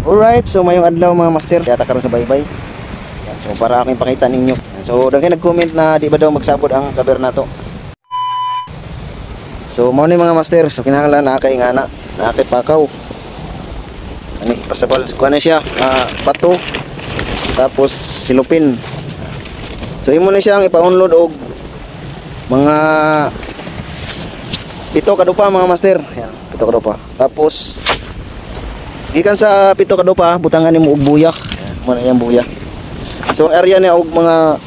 Alright, so mayong adlaw mga master. Kaya karon sa baybay. Yan, So para aking pakita ninyo. So daghan nag-comment na di ba daw magsabod ang kaber nato. So mao mga master, so kinahanglan na kay ngana, na kay pakaw. Ani pasabal kuha na siya, ah, bato. Tapos silupin. So imo na siyang ipa-unload og mga pito kadupa mga master. Yan, pito kadupa. Tapos gikan sa pito kadupa, butangan nimo og buyak. Mo na yang buyak. So ang area niya og mga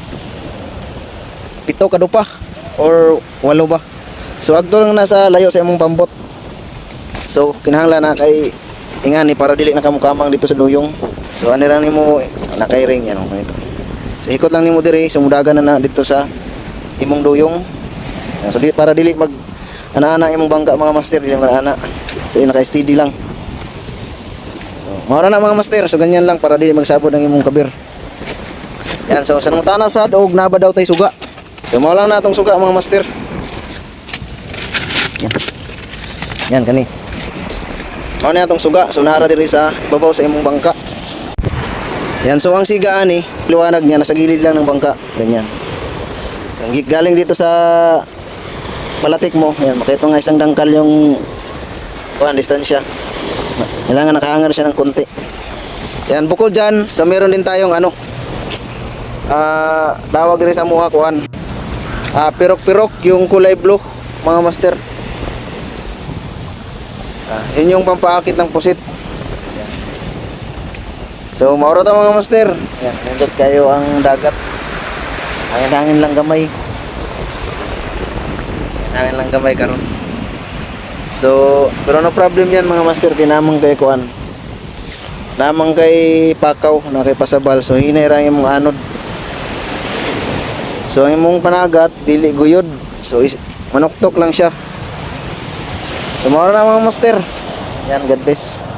pito kadupa or walo ba. So agto lang nasa layo sa imong pambot. So kinahanglan na kay ingani para dili na kamukamang dito sa duyong. So ani ra nimo nakay ring yan oh, ganito. So ikot lang nimo diri sumudagan na na dito sa imong duyong. So di, para dili mag ana-ana imong bangka mga master dili mga ana. So naka steady lang. So mao na mga master. So ganyan lang para dili magsabod ang imong kabir. Yan so sa nang tana sa og naba daw tay suga. So mao lang natong suga mga master. Yan. Yan kani. Mao na atong suga. So nara diri sa babaw sa imong bangka. Yan so ang siga ani, liwanag niya nasa gilid lang ng bangka. Ganyan. Ang galing dito sa palatik mo, yan makita nga isang dangkal yung kuan distansya. Kailangan nakahangar siya ng konti. Yan bukod diyan, sa meron din tayong ano ah tawag rin sa mukha kuan. Ah pirok-pirok yung kulay blue, mga master. Ah, yun yung pampaakit ng pusit. So, mauro to mga master. Yan, nindot kayo ang dagat. Hangin-hangin lang gamay. Hangin lang gamay karon. So, pero no problem yan mga master, kinamang kay kuan. Namang kay pakaw, na kay pasabal. So, hinay ra imong anod. So, ang imong panagat, dili guyod. So, is, manuktok lang siya. So, mauro na mga master. Yan, God bless.